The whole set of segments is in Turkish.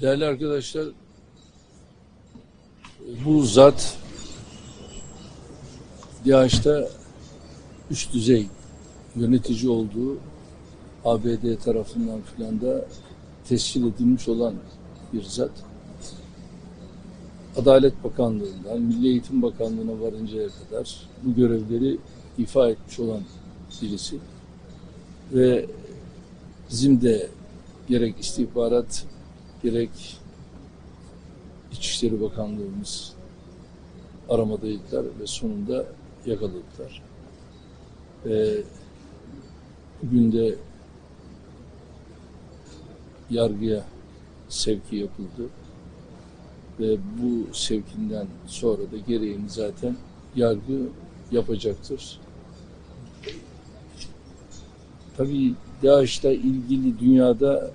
Değerli arkadaşlar, bu zat DAEŞ'ta üst düzey yönetici olduğu ABD tarafından filan da tescil edilmiş olan bir zat. Adalet Bakanlığı'ndan Milli Eğitim Bakanlığı'na varıncaya kadar bu görevleri ifa etmiş olan birisi. Ve bizim de gerek istihbarat gerek İçişleri Bakanlığımız aramadaydılar ve sonunda yakaladılar. Ve bugün de yargıya sevki yapıldı. Ve bu sevkinden sonra da gereğini zaten yargı yapacaktır. Tabii DAEŞ'le ilgili dünyada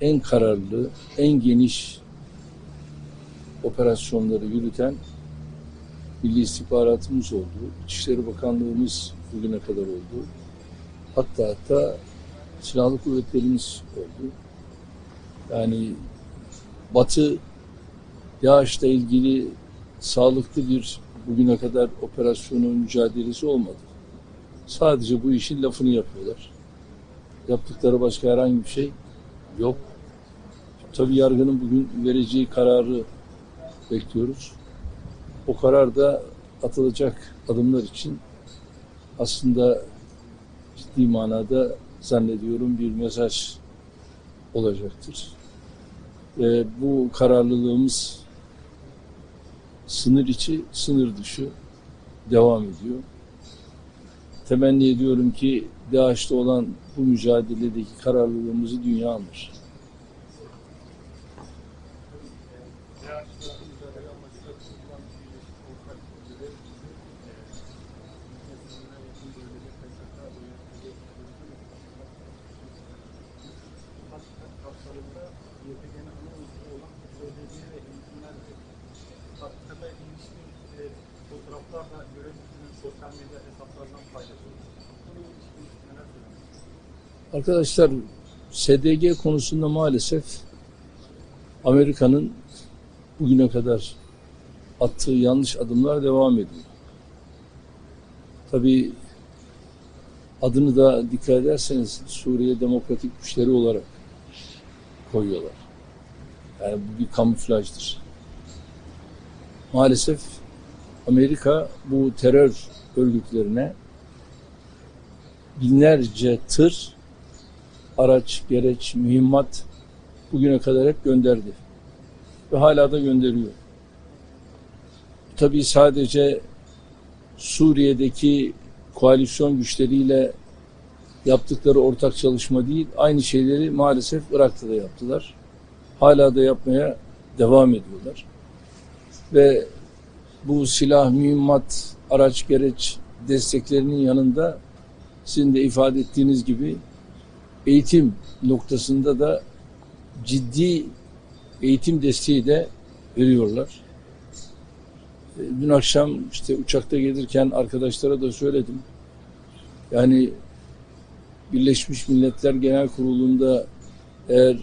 en kararlı, en geniş operasyonları yürüten Milli İstihbaratımız oldu. İçişleri Bakanlığımız bugüne kadar oldu. Hatta hatta silahlı kuvvetlerimiz oldu. Yani Batı DAEŞ'le ilgili sağlıklı bir bugüne kadar operasyonu mücadelesi olmadı. Sadece bu işin lafını yapıyorlar. Yaptıkları başka herhangi bir şey yok. Tabii yargının bugün vereceği kararı bekliyoruz. O karar da atılacak adımlar için aslında ciddi manada zannediyorum bir mesaj olacaktır. Ve bu kararlılığımız sınır içi, sınır dışı devam ediyor. Temenni ediyorum ki DAEŞ'te olan bu mücadeledeki kararlılığımızı dünya anlar. kapsamında YPG'nin Arkadaşlar SDG konusunda maalesef Amerika'nın bugüne kadar attığı yanlış adımlar devam ediyor. Tabii adını da dikkat ederseniz Suriye Demokratik Güçleri olarak koyuyorlar. Yani bu bir kamuflajdır. Maalesef Amerika bu terör örgütlerine binlerce tır araç, gereç, mühimmat bugüne kadar hep gönderdi. Ve hala da gönderiyor. Tabii sadece Suriye'deki koalisyon güçleriyle yaptıkları ortak çalışma değil, aynı şeyleri maalesef Irak'ta da yaptılar. Hala da yapmaya devam ediyorlar. Ve bu silah, mühimmat, araç, gereç desteklerinin yanında sizin de ifade ettiğiniz gibi eğitim noktasında da ciddi eğitim desteği de veriyorlar. E, Dün akşam işte uçakta gelirken arkadaşlara da söyledim. Yani Birleşmiş Milletler Genel Kurulu'nda eğer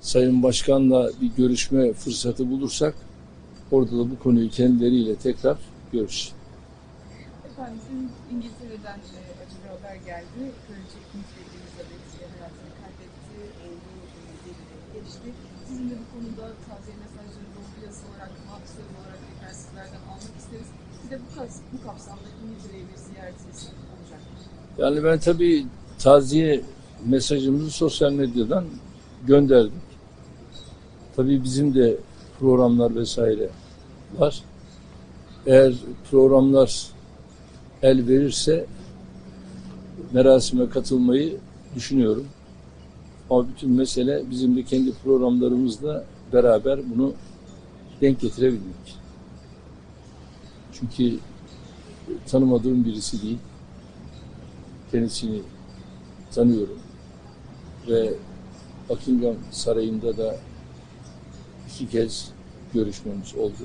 Sayın Başkan'la bir görüşme fırsatı bulursak orada da bu konuyu kendileriyle tekrar görüşeceğiz. Efendim dün İngiltere'den e, acı bir haber geldi. Kraliçe İkinci Elizabeth hayatını kaybetti. E, geride geçti. Sizin de bu konuda taziye mesajları dostu yazı olarak, mahpusları olarak tekrar sizlerden almak isteriz. Bir de bu, bu kapsamda İngiltere'ye bir ziyaretiniz olacak mı? Yani ben tabii taziye mesajımızı sosyal medyadan gönderdik. Tabii bizim de programlar vesaire var. Eğer programlar el verirse merasime katılmayı düşünüyorum. Ama bütün mesele bizim de kendi programlarımızla beraber bunu denk getirebilmek. Çünkü tanımadığım birisi değil kendisini tanıyorum ve Buckingham Sarayı'nda da iki kez görüşmemiz oldu.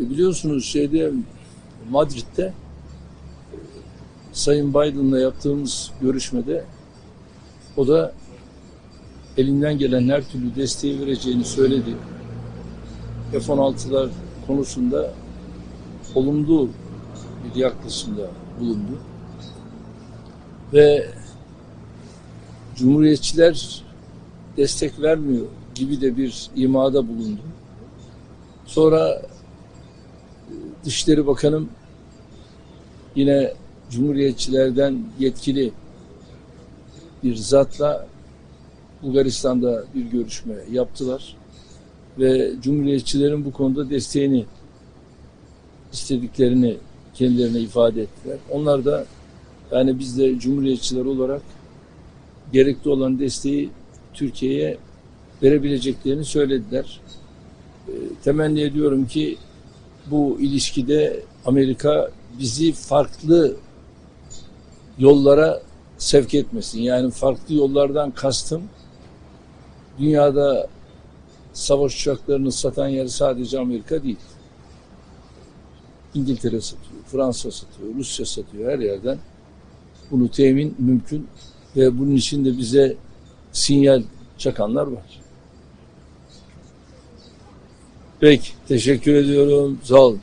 E biliyorsunuz şeyde Madrid'de e, Sayın Biden'la yaptığımız görüşmede o da elinden gelen her türlü desteği vereceğini söyledi. F-16'lar konusunda olumlu bir yaklaşımda bulundu. Ve Cumhuriyetçiler destek vermiyor gibi de bir imada bulundu. Sonra Dışişleri Bakanım yine Cumhuriyetçilerden yetkili bir zatla Bulgaristan'da bir görüşme yaptılar ve Cumhuriyetçilerin bu konuda desteğini istediklerini kendilerine ifade ettiler. Onlar da yani biz de Cumhuriyetçiler olarak gerekli olan desteği Türkiye'ye verebileceklerini söylediler. E, temenni ediyorum ki bu ilişkide Amerika bizi farklı yollara sevk etmesin. Yani farklı yollardan kastım dünyada savaş uçaklarını satan yer sadece Amerika değil. İngiltere satıyor, Fransa satıyor, Rusya satıyor her yerden. Bunu temin mümkün ve bunun için de bize sinyal çakanlar var. Peki, teşekkür ediyorum. Sağ olun.